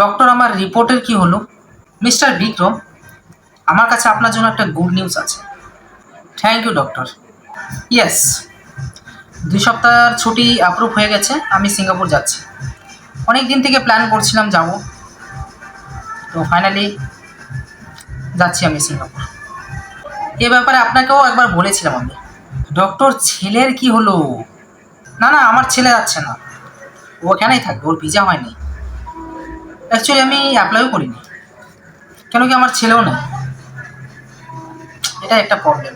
Doctor, আমার রিপোর্টের কি হলো? মিস্টার বিক্রম, আমার কাছে আপনার জন্য একটা গুড নিউজ আছে। Thank you, doctor. ইয়েস, দুই সপ্তাহের ছুটি অ্যাপ্রুভ হয়ে গেছে, আমি সিঙ্গাপুর যাচ্ছি। অনেক দিন থেকে প্ল্যান করছিলাম যাব। তো ফাইনালি যাচ্ছি আমি সিঙ্গাপুর। এ ব্যাপারে আপনাকেও একবার বলেছিলাম আমি। ডক্টর, ছেলের কি হলো? না না, আমার ছেলে যাচ্ছে না। ওখানেই থাকবে, ওর ভিজা হয়নি। অ্যাকচুয়ালি আমি অ্যাপ্লাইও করিনি। কেন কি আমার ছেলেও নেই। এটা একটা প্রবলেম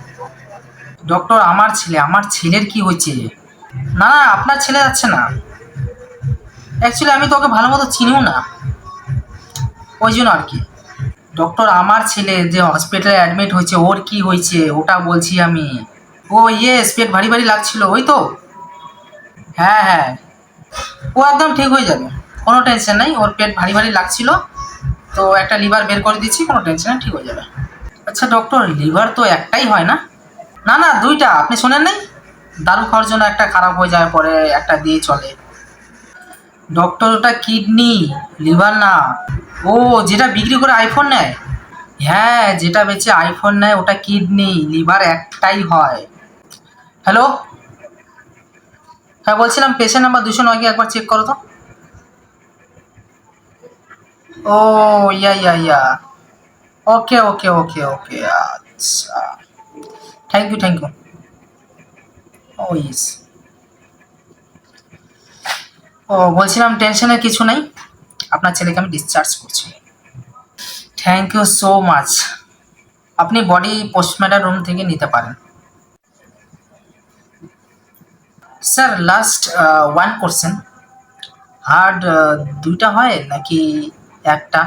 ডক্টর আমার ছেলে, আমার ছেলের কি হয়েছে? না না, আপনার ছেলে যাচ্ছে না। অ্যাকচুয়ালি আমি তোকে ভালো মতো চিনিও না। ওই জন্য আর কি। ডক্টর আমার ছেলে যে হসপিটালে অ্যাডমিট হয়েছে, ওর কি হয়েছে, ওটা বলছি আমি। ও ইয়ে পেট ভারী ভারী লাগছিল, ওই তো? হ্যাঁ হ্যাঁ। ও একদম ঠিক হয়ে যাবে। কোনো টেনশন নাই, ওর পেট ভারী ভারী লাগছিল, তো একটা লিভার বের করে দিচ্ছি কোনো টেনশন নেই, ঠিক হয়ে যাবে। আচ্ছা ডক্টর লিভার তো একটাই হয় না? না না, দুইটা, আপনি শোনেন নাই? দারু খাওয়ার জন্য একটা খারাপ হয়ে যায় পরে একটা দিয়ে চলে। ডক্টর ওটা কিডনি লিভার না। ও, যেটা বিক্রি করে আইফোন নেয়? হ্যাঁ যেটা বেচে আইফোন নেয়, ওটা কিডনি লিভার একটাই হয়। হ্যালো হ্যাঁ বলছিলাম পেশেন্ট নাম্বার দুশো নয়কে একবার চেক করো তো। ও ইয়া ইয়া ইয়া ওকে ওকে ওকে ওকে আচ্ছা থ্যাংক ইউ থ্যাংক ইউ ও ইস ও বলছিলাম টেনশনের কিছু নাই। আপনার ছেলেকে আমি ডিসচার্জ করছি। থ্যাংক ইউ সো মাচ আপনি বডি পোস্টম্যাটার রুম থেকে নিতে পারেন। Sir last one question hard দুইটা হয় নাকি একটা